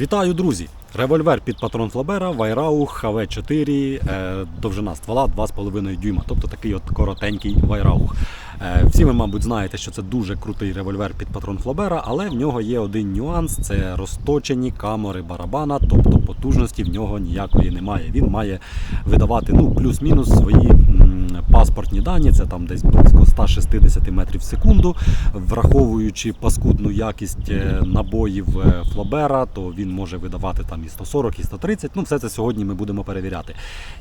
Вітаю, друзі! Револьвер під патрон Флабера Вайраух ХВ4, е, довжина ствола 2,5 дюйма, тобто такий от коротенький Вайраух. Е, всі ви, мабуть, знаєте, що це дуже крутий револьвер під патрон Флабера, але в нього є один нюанс: це розточені камери барабана, тобто потужності в нього ніякої немає. Він має видавати ну, плюс-мінус свої паспортні дані, це там десь близько 160 метрів в секунду. Враховуючи паскудну якість е, набоїв е, Флабера, то він може видавати там і 140, і 130. Ну, все це сьогодні ми будемо перевіряти.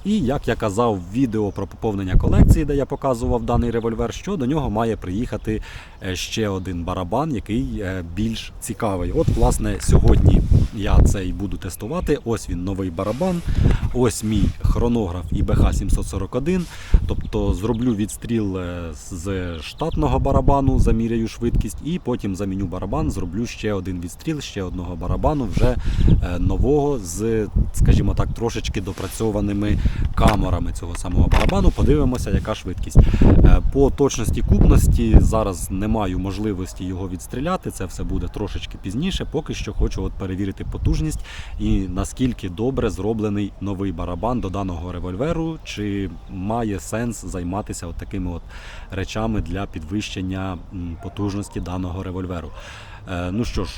І як я казав в відео про поповнення колекції, де я показував даний револьвер, що до нього має приїхати е, ще один барабан, який більш цікавий. От, власне, сьогодні я цей буду тестувати. Ось він новий барабан. Ось мій хронограф ібх 741. Тобто зроблю відстріл е, з штатного барабану, заміряю швидкість, і потім заміню барабан, зроблю ще один відстріл, ще одного барабану, вже е, нового з, скажімо так, трошечки допрацьованими камерами цього самого барабану. Подивимося, яка швидкість. Е, По точності купності зараз не маю можливості його відстріляти. Це все буде трошечки пізніше. Поки що хочу от перевірити потужність і наскільки добре зроблений новий барабан до даного револьверу, чи має сенс займатися от такими от речами для підвищення потужності даного револьверу. Е, Ну що ж,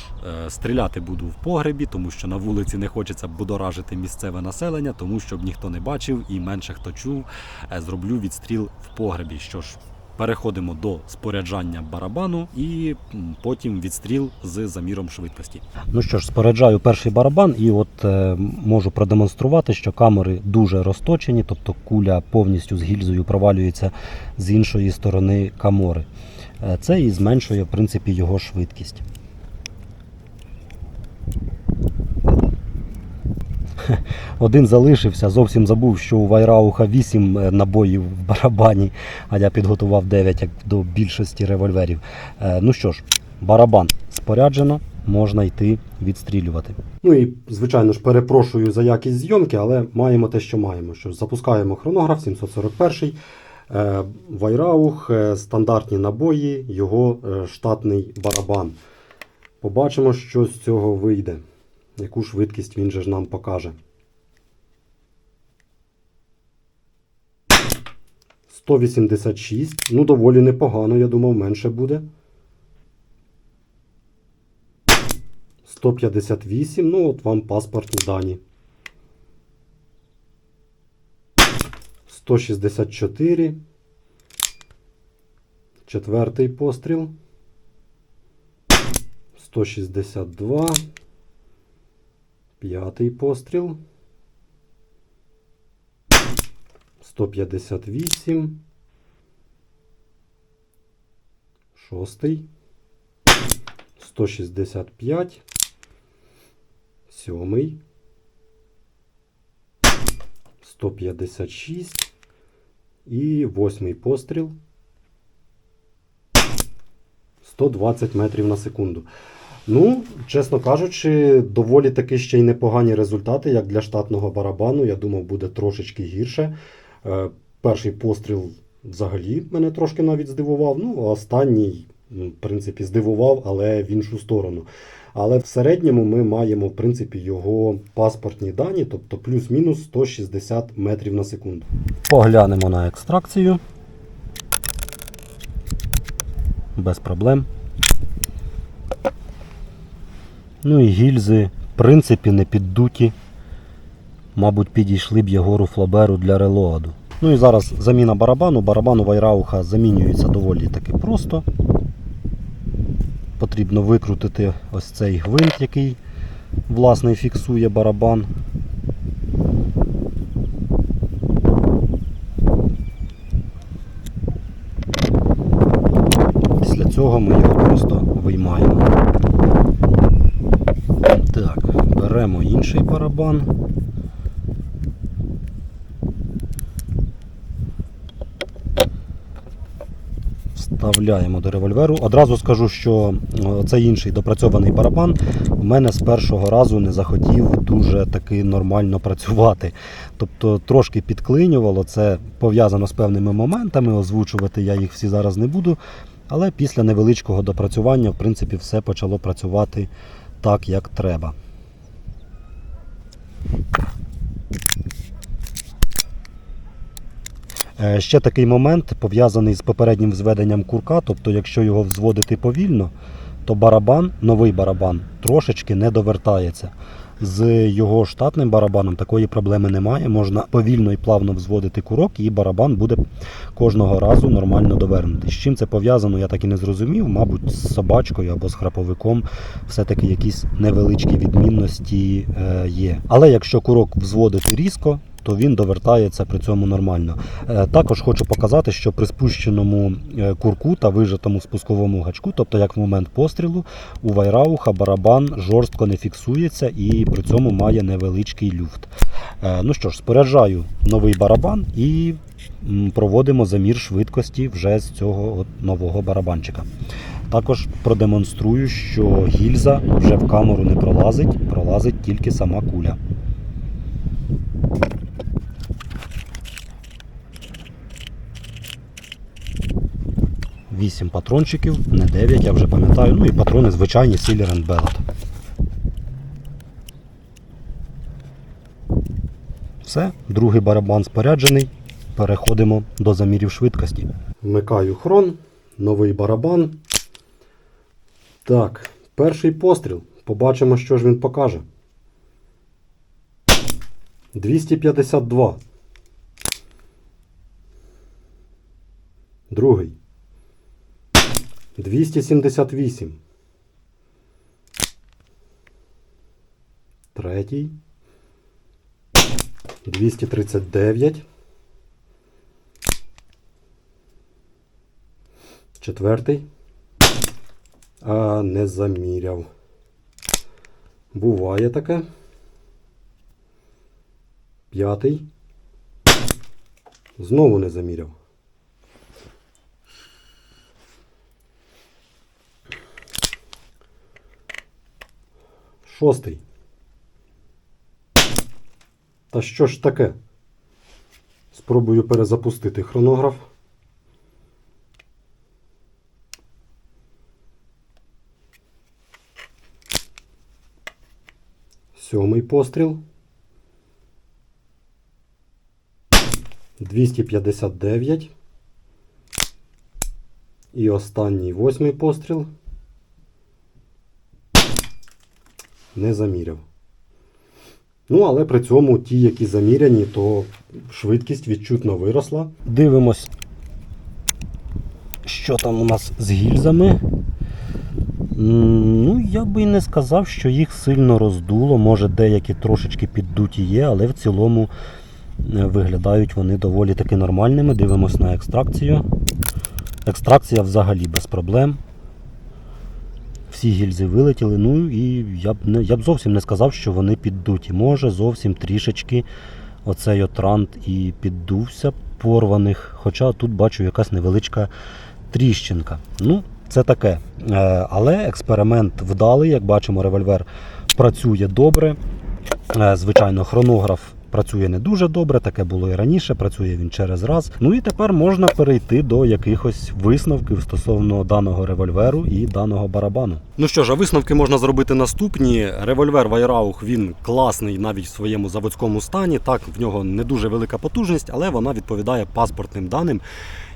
е, стріляти буду в погребі, тому що на вулиці не хочеться будоражити місцеве населення, тому щоб ніхто не бачив і менше хто чув, е, зроблю відстріл в погребі. Що ж, переходимо до споряджання барабану і потім відстріл з заміром швидкості. Ну що ж, споряджаю перший барабан, і от е, можу продемонструвати, що камери дуже розточені, тобто куля повністю з гільзою провалюється з іншої сторони камори. Е, Це і зменшує в принципі його швидкість. Один залишився, зовсім забув, що у Вайрауха 8 е, набоїв в барабані, а я підготував 9 як до більшості револьверів. Е, Ну що ж, барабан споряджено, можна йти відстрілювати. Ну і звичайно ж перепрошую за якість зйомки, але маємо те, що маємо. Що запускаємо хронограф 741. Е, Вайраух, стандартні набої, його штатний барабан. Побачимо, що з цього вийде. Яку швидкість він же ж нам покаже. 186. Ну, доволі непогано, я думав, менше буде. 158. Ну, от вам паспортні дані. 164. Четвертий постріл. 162. П'ятий постріл. 158. Шостий. 165. Сьомий. 156. І восьмий постріл. 120 метрів на секунду. Ну, чесно кажучи, доволі таки ще й непогані результати, як для штатного барабану. Я думав, буде трошечки гірше. Е, Перший постріл взагалі мене трошки навіть здивував. Ну, а останній, в принципі, здивував, але в іншу сторону. Але в середньому ми маємо, в принципі, його паспортні дані, тобто плюс-мінус 160 метрів на секунду. Поглянемо на екстракцію. Без проблем. Ну і гільзи, в принципі, не піддуті. Мабуть, підійшли б Єгору Флаберу для релоаду. Ну і зараз заміна барабану. Барабан у Вайрауха замінюється доволі таки просто. Потрібно викрутити ось цей гвинт, який власне фіксує барабан. Після цього ми його просто виймаємо. Так, беремо інший барабан. Вставляємо до револьверу. Одразу скажу, що е, цей інший допрацьований барабан у мене з першого разу не захотів дуже таки нормально працювати. Тобто трошки підклинювало, це пов'язано з певними моментами, озвучувати я їх всі зараз не буду. Але після невеличкого допрацювання, в принципі, все почало працювати так, як треба. Е, ще такий момент пов'язаний з попереднім зведенням курка, тобто, якщо його взводити повільно, то барабан, новий барабан трошечки не довертається. З його штатним барабаном такої проблеми немає. Можна повільно і плавно взводити курок, і барабан буде кожного разу нормально довернути. З чим це пов'язано, я так і не зрозумів. Мабуть, з собачкою або з храповиком все-таки якісь невеличкі відмінності е, є. Але якщо курок взводити різко, то він довертається при цьому нормально. Е, Також хочу показати, що при спущеному е, курку та вижатому спусковому гачку, тобто як в момент пострілу, у вайрауха барабан жорстко не фіксується і при цьому має невеличкий люфт. Е, Ну що ж, споряджаю новий барабан і проводимо замір швидкості вже з цього нового барабанчика. Також продемонструю, що гільза вже в камеру не пролазить, пролазить тільки сама куля. Вісім патрончиків, не 9, я вже пам'ятаю. Ну і патрони звичайні and Bellet. Все, другий барабан споряджений. Переходимо до замірів швидкості. Вмикаю хрон, новий барабан. Так, перший постріл. Побачимо, що ж він покаже. 252. Другий. 278. Третій. 239. Четвертий. А не заміряв. Буває таке. П'ятий. Знову не заміряв. Шостий. Та що ж таке? Спробую перезапустити хронограф. Сьомий постріл. 259. І останній восьмий постріл. Не заміряв. Ну, але при цьому ті, які заміряні, то швидкість відчутно виросла. Дивимось, що там у нас з гільзами. Ну, я би і не сказав, що їх сильно роздуло. Може, деякі трошечки піддуті є, але в цілому е, виглядають вони доволі таки нормальними. Дивимось на екстракцію. Екстракція взагалі без проблем. Всі гільзи вилетіли, ну і я б, не, я б зовсім не сказав, що вони піддуті. Може, зовсім трішечки оцей от рант і піддувся порваних. Хоча тут бачу якась невеличка тріщинка. Ну, це таке. Е, Але експеримент вдалий, як бачимо, револьвер працює добре. Е, Звичайно, хронограф працює не дуже добре, таке було і раніше, працює він через раз. Ну і тепер можна перейти до якихось висновків стосовно даного револьверу і даного барабану. Ну що ж, а висновки можна зробити наступні. Револьвер Вайраух він класний навіть в своєму заводському стані. Так, в нього не дуже велика потужність, але вона відповідає паспортним даним.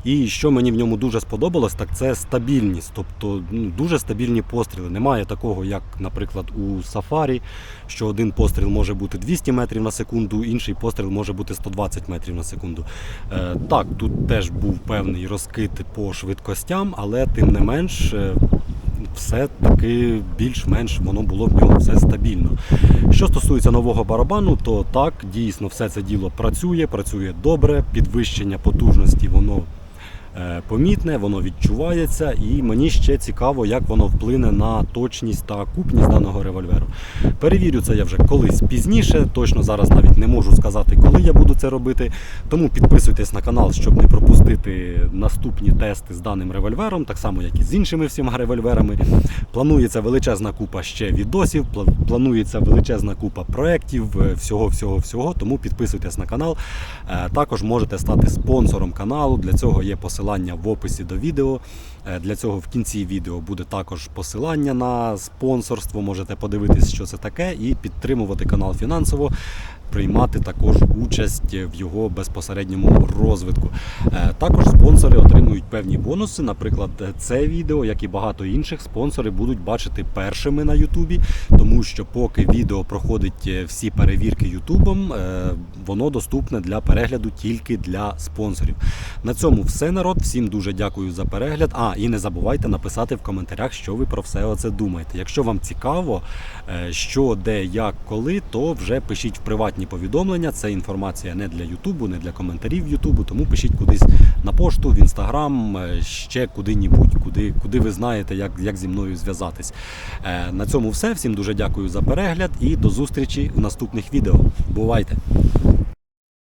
І що мені в ньому дуже сподобалось, так це стабільність, тобто ну, дуже стабільні постріли. Немає такого, як, наприклад, у Сафарі, що один постріл може бути 200 метрів на секунду, інший постріл може бути 120 метрів на секунду. Е, так, тут теж був певний розкид по швидкостям, але тим не менш. е, Все-таки більш-менш воно було в нього все стабільно. Що стосується нового барабану, то так, дійсно, все це діло працює, працює добре, підвищення потужності воно помітне, воно відчувається, і мені ще цікаво, як воно вплине на точність та купність даного револьверу. Перевірю це я вже колись пізніше. Точно зараз навіть не можу сказати, коли я буду це робити. Тому підписуйтесь на канал, щоб не пропустити наступні тести з даним револьвером, так само як і з іншими всіма револьверами. Планується величезна купа ще відосів, планується величезна купа проєктів, е, всього, всього, всього. Тому підписуйтесь на канал. Е, Також можете стати спонсором каналу. Для цього є посилання в описі до відео. Е, Для цього в кінці відео буде також посилання на спонсорство. Можете подивитись, що це таке, і підтримувати канал фінансово. Приймати також участь в його безпосередньому розвитку. Е, Також спонсори отримують певні бонуси. Наприклад, це відео, як і багато інших, спонсори будуть бачити першими на Ютубі, тому що поки відео проходить е, всі перевірки Ютубом, е, воно доступне для перегляду тільки для спонсорів. На цьому все народ. Всім дуже дякую за перегляд. А і не забувайте написати в коментарях, що ви про все оце думаєте. Якщо вам цікаво, що, де, як, коли, то вже пишіть в приватні повідомлення. Це інформація не для Ютубу, не для коментарів Ютубу, тому пишіть кудись на пошту, в інстаграм, е, ще куди-нібудь, куди, куди ви знаєте, як, як зі мною зв'язатись. Е, На цьому все. Всім дуже дякую за перегляд і до зустрічі в наступних відео. Бувайте!